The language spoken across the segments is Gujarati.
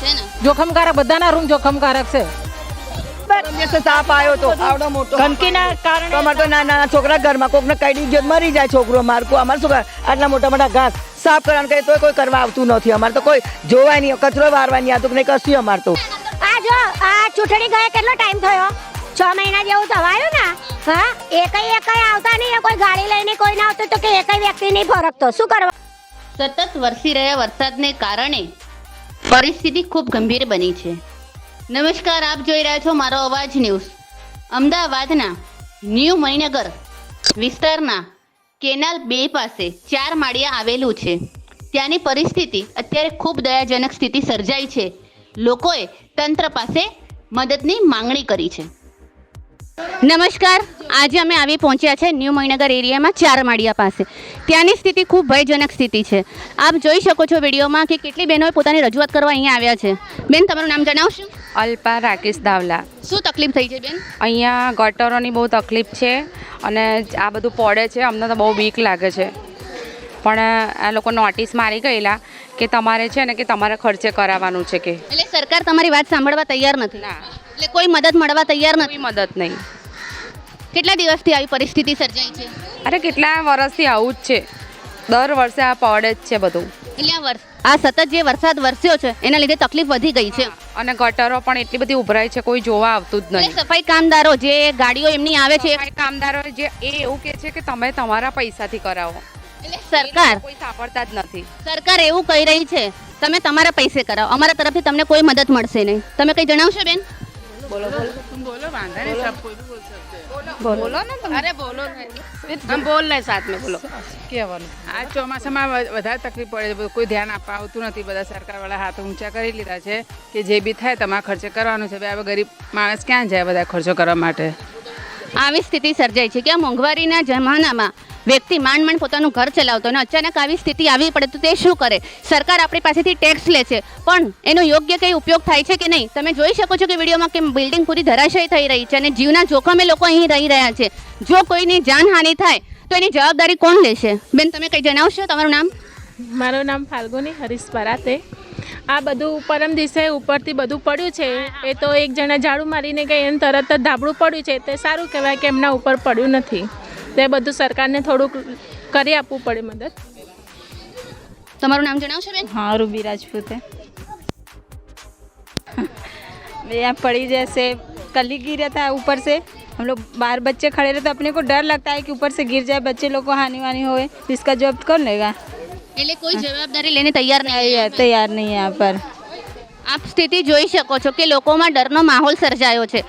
છે ને? જોખમકારક બધાના રૂમ જોખમકારક છે. સાપ આવ્યો તો આવડો મોટો ગંદકીના કારણે અમાર તો નાના નાના છોકરા ઘરમાં કોકને કઈ ગયો મરી જાય છોકરો મારકો અમાર શું આટલા મોટા મોટા ઘાસ સાફ કરવાનું કઈ તો કોઈ કરવા આવતું નથી. અમાર તો કોઈ જોવાય નહીં કચરો વારવા નહીં આવતું નહીં કશું અમારે તો. આ જો આ ચૂંટણી ગયા કેટલો ટાઈમ થયો? છ મહિના જેવું થવાયું ને હા? એક એકઈ આવતા નહીં કોઈ ગાડી લઈને કોઈ ના આવતું તો કે એકઈ વ્યક્તિ નહીં ફરકતો શું કરવા? સતત વરસી રહ્યા વરસાદને કારણે પરિસ્થિતિ ખૂબ ગંભીર બની છે. નમસ્કાર, આપ જોઈ રહ્યા છો મારો અવાજ ન્યૂઝ. અમદાવાદના ન્યૂ મણિનગર વિસ્તારના કેનાલ બે પાસે ચાર માળિયા આવેલું છે. ત્યાંની પરિસ્થિતિ અત્યારે ખૂબ દયાજનક સ્થિતિ સર્જાઈ છે. લોકોએ તંત્ર પાસે મદદની માંગણી કરી છે. નમસ્કાર આજે અમે આવી પહોંચ્યા છે ન્યૂ મણિનગર એરિયામાં ચાર માળિયા પાસે. ત્યાંની સ્થિતિ ખૂબ ભયજનક સ્થિતિ છે. આપ જોઈ શકો છો વિડીયોમાં કે કેટલી બહેનોએ પોતાની રજૂઆત કરવા અહીંયા આવ્યા છે. બેન તમારું નામ જણાવશો? અલ્પા રાકેશ દાવલા. શું તકલીફ થઈ છે બેન? અહીંયા ગટરોની બહુ તકલીફ છે અને આ બધું પડે છે અમને તો બહુ બીક લાગે છે. પણ આ લોકો નોટિસ મારી ગયેલા કે તમારે છે ને કે તમારે ખર્ચે કરાવવાનું છે કે. એટલે સરકાર તમારી વાત સાંભળવા તૈયાર નથી? એટલે કોઈ મદદ મળવા તૈયાર નથી? મદદ નહીં. કેટલા દિવસથી આવી પરિસ્થિતિ સર્જાઈ છે? અરે કેટલા વર્ષથી આવું જ છે. દર વર્ષે આ પડે જ છે બધું. એટલે આ વર્ષ આ સતત જે વરસાદ વરસ્યો છે એના લીધે તકલીફ વધી ગઈ છે. અને ગટરો પણ એટલી બધી ઉભરાય છે કોઈ જોવા આવતું જ નહીં સફાઈ કામદારો જે ગાડીઓ એમની આવે છે કામદારો જે એ એવું કહે છે કે તમે તમારા પૈસાથી કરાવો. એટલે સરકાર કોઈ સાંભળતા જ નથી. સરકાર એવું કહી રહી છે તમે તમારા પૈસે કરાવો. અમારા તરફથી તમને કોઈ મદદ મળશે નહીં. તમે કંઈ જણાવશો બેન? બોલો ને તમે અરે બોલો. ને અરે બોલો આમ બોલ. ને સાથ મેં બોલો. કહેવાનું આ ચોમાસામાં વધારે તકલીફ પડે છે કોઈ ધ્યાન આપવા આવતું નથી. બધા સરકારવાળા હાથ ઊંચા કરી લીધા છે કે જે બી થાય તમારે ખર્ચે કરવાનું છે. હવે ગરીબ માણસ ક્યાં જાય બધા ખર્ચો કરવા માટે? આવી સ્થિતિ સર્જાય છે. કે આ મોંઘવારીના જમાનામાં વ્યક્તિ માંડ માંડ પોતાનું ઘર ચલાવતો અને અચાનક આવી સ્થિતિ આવી પડે તો તે શું કરે? સરકાર આપણી પાસેથી ટેક્સ લે છે. પણ એનો યોગ્ય કંઈ ઉપયોગ થાય છે કે નહીં? તમે જોઈ શકો છો કે વિડીયોમાં કે બિલ્ડિંગ પૂરી ધરાશય થઈ રહી છે અને જીવના જોખમે લોકો અહીં રહી રહ્યા છે. જો કોઈની જાનહાનિ થાય તો એની જવાબદારી કોણ લેશે? બેન તમે કંઈ જણાવશો? તમારું નામ? મારું નામ ફાલ્ગુની હરીશ પરાતે. આ બધું પરમ દિવસે ઉપરથી બધું પડ્યું છે. એ તો એક જણા ઝાડુ મારીને ગઈ એને તરત જ ધાબળું પડ્યું છે. તે સારું કહેવાય કે એમના ઉપર પડ્યું નથી. તે બધું સરકારને થોડુંક કરી આપવું પડે મદદ તમારું નામ જણાવશો બેન हाँ रूबी राजपूत है यहाँ पड़ी जैसे कल ही गिरा था ऊपर से हम लोग बाहर बच्चे खड़े रहे तो अपने को डर लगता है कि ऊपर से गिर जाए बच्चे लोग को हानि वानी होए तो इसका जवाब कौन लेगा એટલે કોઈ જવાબદારી લેને તૈયાર નહીં तैयार नहीं है यहाँ पर આપ સ્થિતિ જોઈ શકો છો કે લોકોમાં ડરનો માહોલ સર્જાયો છે.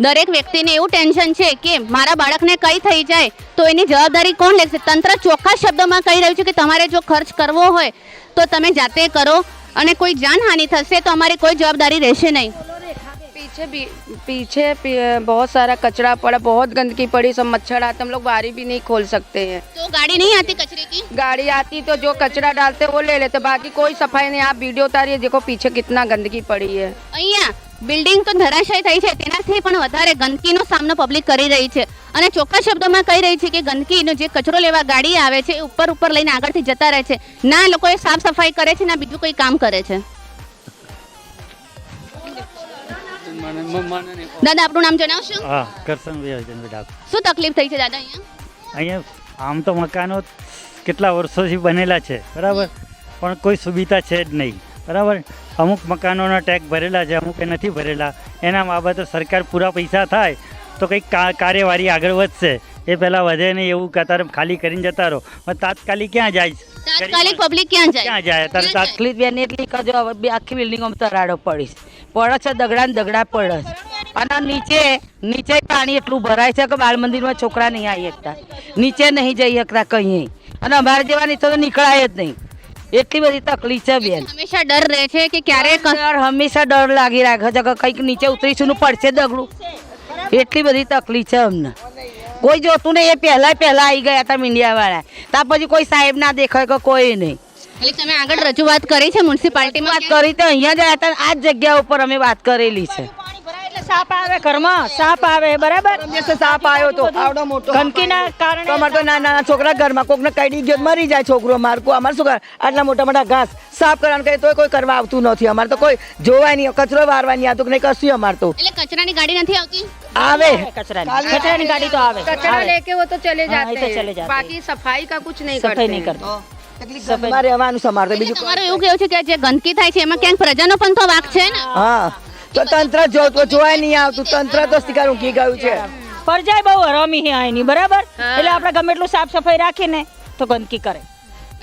દરેક વ્યક્તિને એવું ટેન્શન છે કે મારા બાળકને કંઈ થઈ જાય તો એની જવાબદારી કોણ લેશે? તંત્ર ચોખ્ખા શબ્દોમાં કહી રહ્યું છે કે તમારે જો ખર્ચ કરવો હોય તો તમે જાતે કરો અને કોઈ જાનહાનિ થશે તો અમારી કોઈ જવાબદારી રહેશે નહીં. पीछे भी पीछे पी- बहुत सारा कचरा पड़ा बहुत गंदगी पड़ी सब मच्छर आते हम लोग बारी भी नहीं खोल सकते हैं તો ગાડી નહીં આતી કચરે की गाड़ी आती तो जो कचरा डालते वो ले लेते बाकी कोई सफाई नहीं आप वीडियो उतारिए देखो पीछे कितना गंदगी पड़ी है અહીંયા બિલ્ડિંગ તો ધરાશય થઈ છે તેનાથી પણ વધારે ગંદકીનો સામનો પબ્લિક કરી રહી છે અને ચોખ્ખા શબ્દોમાં કહી રહી છે કે ગંદકીનો જે કચરો લેવા ગાડી આવે છે એ ઉપર ઉપર લઈને આગળથી જતા રહે છે ના લોકોએ સાફ સફાઈ કરે છે ના બીજું કોઈ કામ કરે છે દાદા આપણું નામ જણાવશો? હા કરશન વિજયચંદ્ર ડાક શું તકલીફ થઈ છે દાદા અહીંયા? અહીંયા આમ તો મકાનો કેટલા વર્ષોથી બનેલા છે બરાબર? પણ કોઈ સુવિધા છે જ નહીં બરાબર? અમુક મકાનોના ટેગ ભરેલા છે અમુક એ નથી ભરેલા. એના બાબતે સરકાર પૂરા પૈસા થાય તો કંઈક કાર્યવાહી આગળ વધશે. એ પહેલાં વધે નહીં એવું કતાર ખાલી કરીને જતા રહો. પણ તાત્કાલિક ક્યાં જાય? તાત્કાલિક પબ્લિક ક્યાં જાય? ક્યાં જાય? તાત્કાલિક બેન એટલી કજો આખી બિલ્ડિંગો તરાડો પડી છે. પડે છે દગડા ને દગડા પડે છે. અને નીચે નીચે પાણી એટલું ભરાય છે કે બાળ મંદિરમાં છોકરા નહીં આવી શકતા. નીચે નહીં જઈ શકતા કંઈ અને અમારે જેવા નીચે તો નીકળાય જ નહીં. એટલી બધી તકલીફ છે બેન. હંમેશા ડર રહે છે કે ક્યારે ડર હંમેશા ડર લાગી રાખે છે કે કંઈક નીચે ઉતરીશું ને પડશે દગડું. એટલી બધી તકલીફ છે અમને. કોઈ જોતું નહીં એ પહેલાં પહેલાં આવી ગયા હતા મીડિયાવાળા. ત્યાં પછી કોઈ સાહેબ ના દેખાય કે કોઈ નહીં. એટલે તમે આગળ રજૂઆત કરી છે મ્યુનિસિપાલિટીમાં વાત કરી તો અહીંયા જ હતા આ જ જગ્યા ઉપર અમે વાત કરેલી છે. સાપ આવે ઘરમાં સાપ આવે બરાબર? સાપ આવ્યો તો આવડો મોટો ગંદકીના કારણે અમારે તો નાના છોકરા ઘરમાં કોકને કઈ ગયો મરી જાય છોકરો મારકો. અમારે શું આટલા મોટા મોટા ઘાસ સાફ કરવાનું કઈ તો કોઈ કરવા આવતું નથી. અમારે તો કોઈ જોવાય નહીં કચરો વારવાની આવતું નહીં કશું અમારે તો. એટલે કચરાની ગાડી નથી આવતી? આવે. કચરાની. કચરાની ગાડી તો આવે. કચરા લેકે વો તો ચલે જાતે. બાકી સફાઈ કા કુછ નહીં કરતે? સફાઈ નહીં કરતે. અમારે રહેવાનું તો બીજું તમારું એવું કેવું છે કે જે ગંદકી થાય છે એમાં ક્યાંક પ્રજાનો પણ તો વાક છે ને? હા તો તંત્ર જો તો જોવાય નહીં આવતું. તંત્ર તો શિકાર ઊંઘી ગયું છે. પરજાય બહુ હરામી છે આની બરાબર? એટલે આપણે ગમે એટલું સાફ સફાઈ રાખીને તો ગંદકી કરે.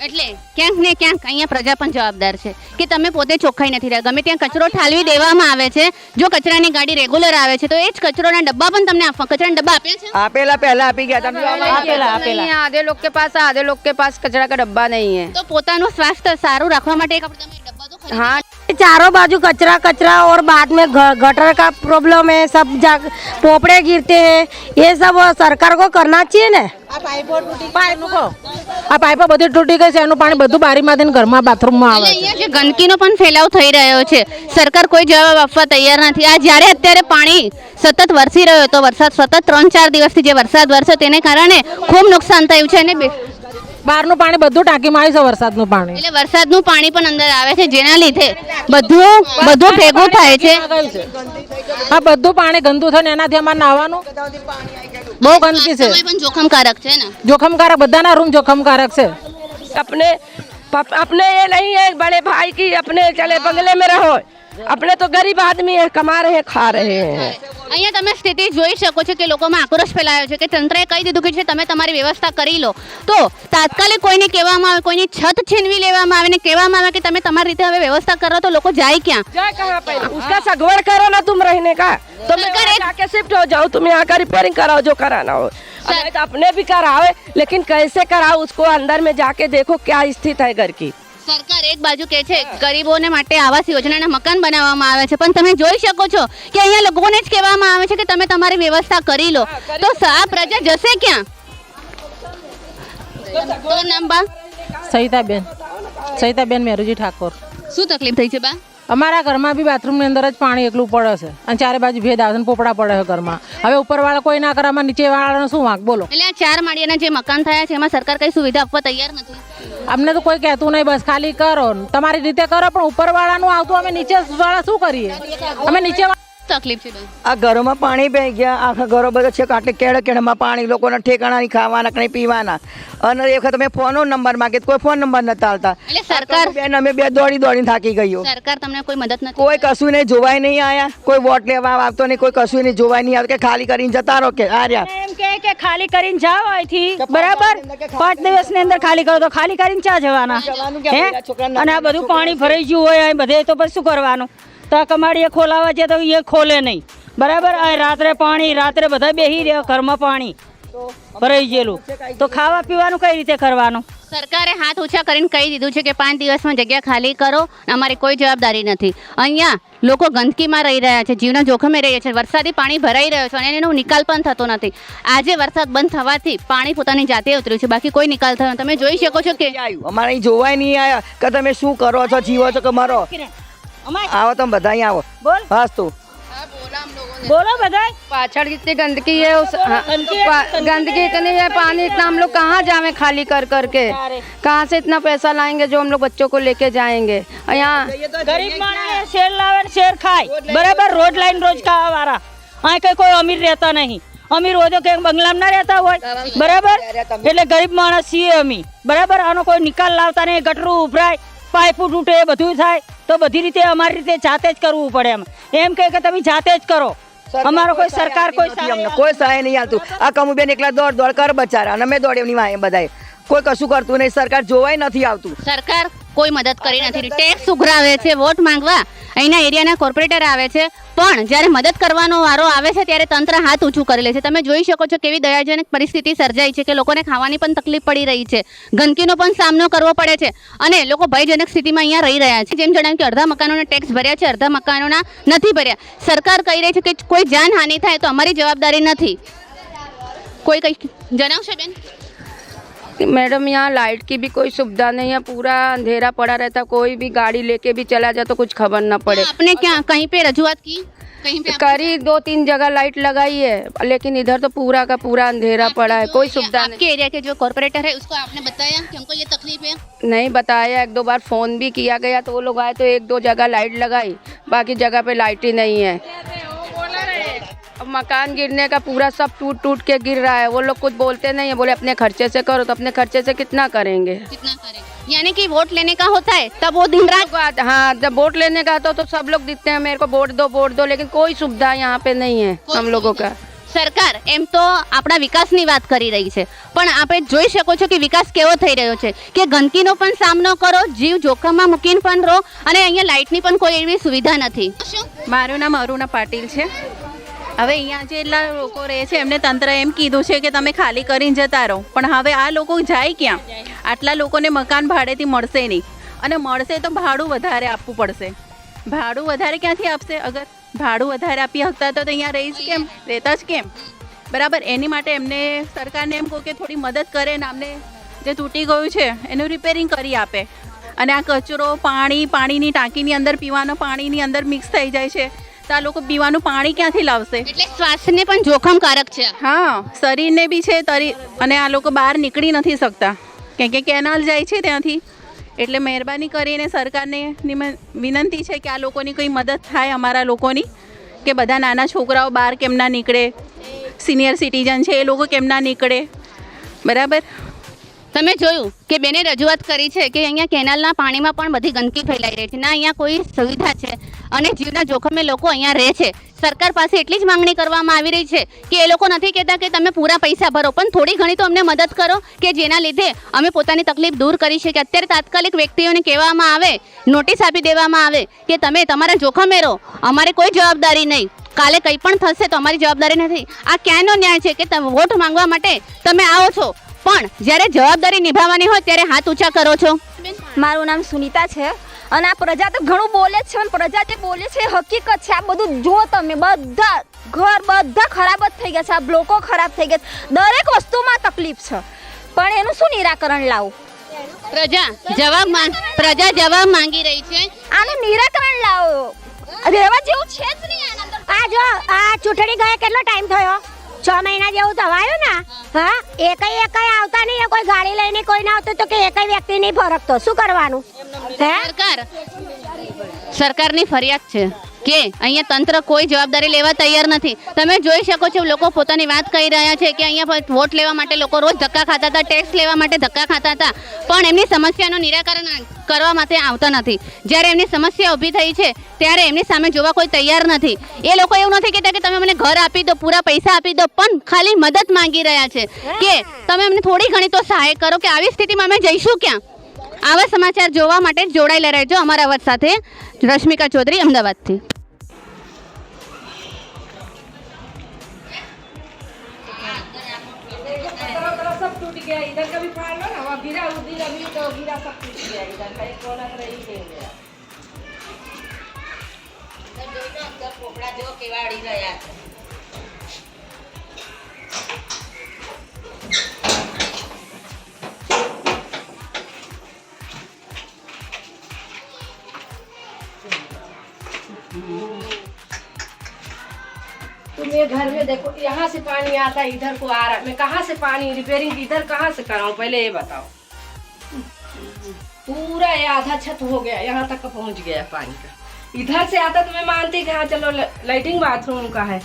એટલે ક્યાંક ને ક્યાંક અહીંયા પ્રજા પણ જવાબદાર છે કે તમે પોતે ચોખ્ખાઈ નથી રહ્યા. ગમે ત્યાં કચરો ઠાલવી દેવામાં આવે છે જો કચરાની ગાડી રેગ્યુલર આવે છે તો એ જ કચરોના ડબ્બા પણ તમને આપવા કચરાના ડબ્બા આપ્યા છે? આપેલા પહેલા આપી ગયા તમે આપેલા આપેલા. આધે લોકો કે પાસ આધે લોકો કે પાસ કચરા કા ડબ્બા નહીં હે. તો પોતાનું સ્વાસ્થ્ય સારું રાખવા માટે એક આપણે તમે ડબ્બા તો ખરીદી हाँ चारों बाजू कचरा कचरा और बाद में घ- गटर का प्रॉब्लम है सब जा पोपड़े गिरते हैं ये सब सरकार को करना चाहिए ना આ પાઇપો બધી તૂટી ગઈ છે એનું પાણી બધું બારીમાંથી ને ઘરમાં બાથરૂમમાં એટલે આવે અહીંયા જે ગંદકીનો પણ ફેલાવ થઈ રહ્યો છે સરકાર કોઈ જવાબ આપવા તૈયાર નથી આ જ્યારે અત્યારે પાણી સતત વરસી રહ્યો હતો વરસાદ સતત ત્રણ ચાર દિવસથી જે વરસાદ વરસ્યો તેને કારણે ખૂબ નુકસાન થયું છે અને બે- બહારનું પાણી બધું ટાંકીમાં આવી છે વરસાદનું પાણી એટલે વરસાદનું પાણી પણ અંદર આવે છે જેના લીધે બધું બધું ભેગું થાય છે આ બધું પાણી ગંદુ થયું ને એનાથી અમારે નાહવાનું બહુ ગંદકી છે સમય પણ જોખમકારક છે ને જોખમકારક બધાના રૂમ જોખમકારક છે अपने पप- अपने ये नहीं है बड़े भाई की अपने चले बंगले में रहो अपने तो गरीब आदमी है कमा रहे हैं खा रहे हैं અહીંયા તમે સ્થિતિ જોઈ શકો છો કે લોકોમાં આક્રોશ ફેલાયો છે કે તંત્રએ કહી દીધું કે છે તમે તમારી વ્યવસ્થા કરી લો તો તાત્કાલિક કોઈને કહેવામાં આવે કોઈની છત છીનવી લેવામાં આવે ને કહેવામાં આવે કે તમે તમારી રીતે હવે વ્યવસ્થા કરો તો લોકો જાય ક્યાં जाए कहाँ पे उसका सगवड़ करो ना तुम रहने का तो मैं सरकार वहाँ एक- जाके शिफ्ट हो जाओ तुम यहाँ का रिपेयरिंग कराओ जो कराना हो अगर तो अपने भी कराओ लेकिन कैसे कराओ उसको अंदर में जाके देखो क्या स्थिति है घर की સરકાર એક બાજુ કહે છે ગરીબોને માટે આવાસ યોજનાના મકાન બનાવવામાં આવે છે. પણ તમે જોઈ શકો છો કે અહીંયા લોકોને જ કહેવામાં આવે છે કે તમે તમારી વ્યવસ્થા કરી લો. તો આ પ્રજા જશે ક્યાં? નામ બા? સહિતાબેન સહિતાબેન મેરુજી ઠાકોર. શું તકલીફ થઈ છે બા? અમારા ઘરમાં બી બાથરૂમની અંદર જ પાણી એકલું પડે છે. અને ચારે બાજુ ભેદ આવે પોપડા પડે છે ઘરમાં. હવે ઉપરવાળા કોઈ ના કરવામાં નીચેવાળાનો શું વાંક? બોલો. એટલે આ ચાર માળિયાના જે મકાન થયા છે એમાં સરકાર કઈ સુવિધા આપવા તૈયાર નથી? અમને તો કોઈ કહેતું નહીં બસ ખાલી કરો. તમારી રીતે કરો પણ ઉપરવાળાનું આવતું અમે નીચે વાળા શું કરીએ? અમે નીચે તકલીફ છે આ ઘરોમાં પાણી બે ગયા આખા ઘરો બધા છે આટલે કેળે કેળમાં પાણી લોકોને ઠેકાણા નહીં ખાવાના કે પીવાના. અને એ વખત અમે ફોનનો નંબર માંગે કોઈ ફોન નંબર નતા આવતા એટલે સરકાર બેન અમે બે દોડી દોડીને થાકી ગયો. સરકાર તમને કોઈ મદદ નથી કોઈ કશું નહીં જોવાય નહીં આયા. કોઈ વોટ લેવા આવતો નહીં કોઈ કશું નહીં જોવાય નહીં આવતો કે ખાલી કરીને જતા રહો કે આ રહ્યા. એમ કે કે ખાલી કરીને જાઓ અહીંથી. બરાબર? પાંચ દિવસની અંદર ખાલી કરો તો ખાલી કરીને ચા જવાના? હે? અને આ બધું પાણી ભરાઈ ગયું હોય બધે તો પછી શું કરવાનું? તો આ કમાડીએ ખોલાવા છે તો એ ખોલે નહીં. બરાબર? આ રાત્રે પાણી રાત્રે બધા બેસી રહ્યા ઘરમાં પાણી. ભરાઈ ગયેલું. તો ખાવા પીવાનું કઈ રીતે કરવાનું? સરકારે હાથ ઓછા કરીને કહી દીધું છે કે પાંચ દિવસમાં જગ્યા ખાલી કરો અમારી કોઈ જવાબદારી નથી. અહીંયા લોકો ગંદકીમાં રહી રહ્યા છે જીવના જોખમે રહી છે વરસાદી પાણી ભરાઈ રહ્યો છે અને એનો નિકાલ પણ થતો નથી. આજે વરસાદ બંધ થવાથી પાણી પોતાની જાતે ઉતર્યું છે બાકી કોઈ નિકાલ થયો તમે જોઈ શકો છો કે આવ્યું અમારે જોવાય નહીં આવ્યા કે તમે શું કરો છો જીવો છો કે મરો? આવો તમે બધા અહીં આવો બોલ. બસ તું બોલો બધા पाछड़ जितनी गंदगी है उस हाँ, पा- गंदगी इतनी है पानी इतना हम लोग कहाँ जावे खाली कर करके कहाँ से इतना पैसा लाएंगे जो हम लोग बच्चों को लेके जाएंगे और यहाँ ગરીબ માણસ શેર લાવે ને શેર ખાય બરાબર રોજ લાઈન રોજ ખાવા વાળા અહીં કઈ કોઈ અમીર રહેતા નહીં અમીર હોય તો ક્યાંક બંગલામાં ના રહેતા હોય બરાબર એટલે ગરીબ માણસ છીએ અમે બરાબર આનો કોઈ નિકાલ લાવતા નહીં ગટરું ઉભરાય પાઇપો તૂટે એ બધું થાય તો બધી રીતે અમારી રીતે જાતે જ કરવું પડે એમ. એમ કહે કે તમે જાતે જ કરો. અમારો કોઈ સરકાર કોઈ અમને કોઈ સહાય નહીં આવતું આ કમુબેન એકલા દોડ દોડ કર બચારા અને અમે દોડ એમની વાંહે બધાએ કોઈ કશું કરતું નહીં સરકાર જોવાય નથી આવતું. સરકાર કોઈ મદદ કરી નથી ટેક્સ ઉઘરાવે છે વોટ માંગવા. અહીંના એરિયાના કોર્પોરેટર આવે છે. પણ જ્યારે મદદ કરવાનો વારો આવે છે, ત્યારે તંત્ર હાથ ઊંચું કરી લે છે. તમે જોઈ શકો છો કેવી દયાજનક પરિસ્થિતિ સર્જાઈ છે કે લોકોને ખાવાની પણ તકલીફ પડી રહી છે. ગંદકીનો પણ સામનો કરવો પડે છે. અને લોકો ભયજનક સ્થિતિમાં અહીંયા રહી રહ્યા છે. જેમ જણાવ્યું કે અડધા મકાનોના ટેક્સ ભર્યા છે, અડધા મકાનોના નથી ભર્યા. સરકાર કહી રહી છે કે કોઈ જાનહાનિ થાય તો અમારી જવાબદારી નથી. કોઈ કંઈ જણાવશે બેન? मैडम यहाँ लाइट की भी कोई सुविधा नहीं है पूरा अंधेरा पड़ा रहता कोई भी गाड़ी लेके भी चला जाए तो कुछ खबर ना पड़े। आपने क्या कहीं पे रजुआत की? कहीं पे करी दो तीन जगह लाइट लगाई है लेकिन इधर तो पूरा का पूरा अंधेरा पड़ा है कोई सुविधा आपके एरिया के जो कॉर्पोरेटर है उसको आपने बताया कि हमको ये तकलीफ़ है? नहीं नहीं बताया एक दो बार फ़ोन भी किया गया तो वो लोग आए तो एक दो जगह लाइट लगाई बाकी जगह पे लाइट ही नहीं है। अब मकान गिरने का पूरा सब टूट टूट के गिर रहा है वो लोग कुछ बोलते नहीं है बोले अपने खर्चे से करो तो अपने खर्चे से कितना करेंगे कितना करें यानी कि वोट लेने का होता है तब वो दिन रात बात हाँ जब वोट लेने का तो, तो सब लोग दिखते हैं मेरे को वोट दो वोट दो लेकिन कोई सुविधा यहाँ पे नहीं है कोई हम लोगों का સરકાર એમ તો આપણા વિકાસની વાત કરી રહી છે પણ આપણે જોઈ શકો છો કે વિકાસ કેવો થઈ રહ્યો છે કે ગંદકીનો પણ સામનો કરો જીવ જોખમમાં મૂકીને પણ રહો અને અહીંયા લાઇટની પણ કોઈ એવી સુવિધા નથી મારું નામ અરુણા પાટીલ છે હવે અહીંયા જેટલા લોકો રહે છે, એમને તંત્ર એમ કીધું છે કે તમે ખાલી કરીને જતા રહો. પણ હવે આ લોકો જાય ક્યાં? આટલા લોકોને મકાન ભાડેથી મળશે નહીં. અને મળશે તો ભાડું વધારે આપવું પડશે. ભાડું વધારે ક્યાંથી આપશે? અગર ભાડું વધારે આપી શકતા તો અહીંયા રહીશ કેમ? રહેતા જ કેમ? બરાબર, એની માટે એમને સરકારને એમ કહો કે થોડી મદદ કરે ને અમને જે તૂટી ગયું છે, એનું રિપેરિંગ કરી આપે. અને આ કચરો પાણી, પાણીની ટાંકીની અંદર, પીવાનું પાણીની અંદર મિક્સ થઈ જાય છે. તો આ લોકો પીવાનું પાણી ક્યાંથી લાવશે? એટલે સ્વાસ્થ્યને પણ જોખમકારક છે. હા શરીરને બી છે તરી અને આ લોકો બહાર નીકળી નથી શકતા. કેમ કે કેનાલ જાય છે ત્યાંથી. એટલે મહેરબાની કરીને સરકારને વિનંતી છે કે આ લોકોની કોઈ મદદ થાય અમારા લોકોની કે બધા નાના છોકરાઓ બહાર કેમ ના નીકળે? સિનિયર સિટીઝન છે એ લોકો કેમ ના નીકળે? બરાબર? તમે જોયું કે બેને રજૂઆત કરી છે કે અહીંયા કેનાલના પાણીમાં પણ બધી ગંદકી ફેલાઈ રહી છે. ના, અહીંયા કોઈ સુવિધા છે. અને જીવના જોખમે લોકો અહીંયા રહે છે. સરકાર પાસે એટલી જ માંગણી કરવામાં આવી રહી છે કે એ લોકો નથી કહેતા કે તમે પૂરા પૈસા ભરો, પણ થોડી ઘણી તો અમને મદદ કરો કે જેના લીધે અમે પોતાની તકલીફ દૂર કરી શકીએ. અત્યારે તાત્કાલિક વ્યક્તિઓને કહેવામાં આવે, નોટિસ આપી દેવામાં આવે કે તમે તમારા જોખમે રહો. અમારે કોઈ જવાબદારી નહીં. કાલે કંઈ પણ થશે તો અમારી જવાબદારી નથી. આ ક્યાંનો ન્યાય છે કે તમે વોટ માંગવા માટે તમે આવો છો? પણ જ્યારે જવાબદારી નિભાવવાની હોય ત્યારે હાથ ઊંચા કરો છો. મારું નામ સુનીતા છે અને આ પ્રજા તો ઘણું બોલે જ છે અને પ્રજા જે બોલે છે એ હકીકત છે. આ બધું જો તમે બધા ઘર બધા ખરાબ જ થઈ ગયા છે. આ લોકો ખરાબ થઈ ગયા છે. દરેક વસ્તુમાં તકલીફ છે. પણ એનું શું નિરાકરણ લાવું? પ્રજા જવાબ માંગ પ્રજા જવાબ માંગી રહી છે. આનું નિરાકરણ લાવો. રહેવા જેવું છે જ નહીં આ જો આ ચૂંટણી ગયા કેટલો ટાઈમ થયો? છ મહિના જેવું થવાયું ને? હા? એકય એકય આવતા નહીં કોઈ ગાડી લઈને કોઈ ના આવતું તો કે એકય વ્યક્તિ નહીં ફરકતો શું કરવાનું? હે? સરકાર. સરકારની ફરિયાદ છે. કે અહીંયા તંત્ર કોઈ જવાબદારી લેવા તૈયાર નથી. તમે જોઈ શકો છો લોકો પોતાની વાત કહી રહ્યા છે કે અહીંયા વોટ લેવા માટે લોકો રોજ ધક્કા ખાતા હતા, ટેક્સ લેવા માટે ધક્કા ખાતા હતા. પણ એમની સમસ્યાનું નિરાકરણ કરવા માટે આવતા નથી. જ્યારે એમની સમસ્યા ઊભી થઈ છે, ત્યારે એમની સામે જોવા કોઈ તૈયાર નથી. એ લોકો એવું નથી કહેતા કે તમે મને ઘર આપી દો, પૂરા પૈસા આપી દો, પણ ખાલી મદદ માંગી રહ્યા છે. કે તમે અમને થોડી ઘણી તો સહાય કરો કે આવી સ્થિતિમાં અમે જઈશું ક્યાં? આવા સમાચાર જોવા માટે જોડાયેલા રહેજો અમારા અવાજ સાથે. રશ્મિકા ચૌધરી અમદાવાદથી. કોપડા રહ્યા છે. तुम ये घर में देखो, यहाँ से पानी आता है इधर को आ रहा है। मैं कहाँ से पानी रिपेयरिंग इधर कहाँ से कराऊं? पहले ये बताओ। पूरा ये आधा छत हो गया, यहाँ तक पहुँच गया पानी का। इधर से आता तो मैं मानती कि हाँ चलो लाइटिंग बाथरूम का है।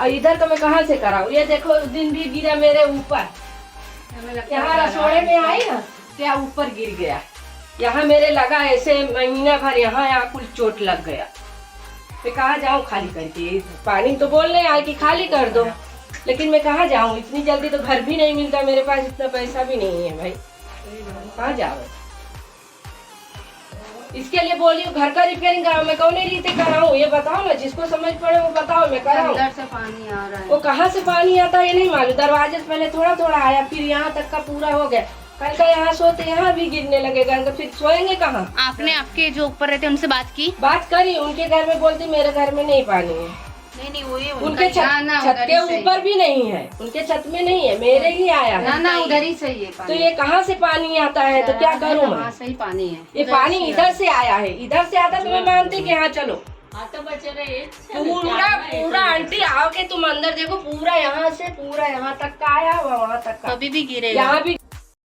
और इधर का मैं कहाँ से कराऊं? ये देखो, दिन भी गिरा मेरे ऊपर। यहाँ रसोड़े में आई ना, क्या ऊपर गिर गया। यहाँ मेरे लगा ऐसे महीना भर, यहाँ यहाँ कुल चोट लग गया। मैं कहाँ जाऊँ खाली करके? पानी तो बोल रहे हैं कि खाली कर दो। लेकिन मैं कहाँ जाऊँ? इतनी जल्दी तो घर भी नहीं मिलता मेरे पास इतना पैसा भी नहीं है भाई। कहाँ जाओ इसके लिए बोली घर का रिपेयरिंग कराओ। मैं कौन रीते कराऊँ? ये बताओ ना जिसको समझ पड़े वो बताओ मैं कराऊँ? से पानी आ रहा वो कहाँ से पानी आता है ये नहीं मालूम। दरवाजे से पहले थोड़ा थोड़ा आया फिर यहाँ तक का पूरा हो गया। कल का यहाँ सोते यहाँ भी गिरने लगेगा तो फिर सोएँगे कहाँ? आपने आपके जो ऊपर रहते उनसे बात की? बात करी उनके घर में बोलती मेरे घर में नहीं पानी है। नहीं नहीं वही उनके छत छत के ऊपर भी नहीं है उनके छत में नहीं है मेरे ही आया है। ना उधर ही चाहिए तो ये कहाँ से पानी आता है तो क्या करूँ मैं? सही पानी है। ये पानी इधर से आया है इधर से आता तो मैं मानती कि हाँ चलो। तो पूरा पूरा आंटी आओ के तुम अंदर देखो पूरा यहाँ से पूरा यहाँ तक का आया वहाँ तक का। अभी भी गिरे यहाँ भी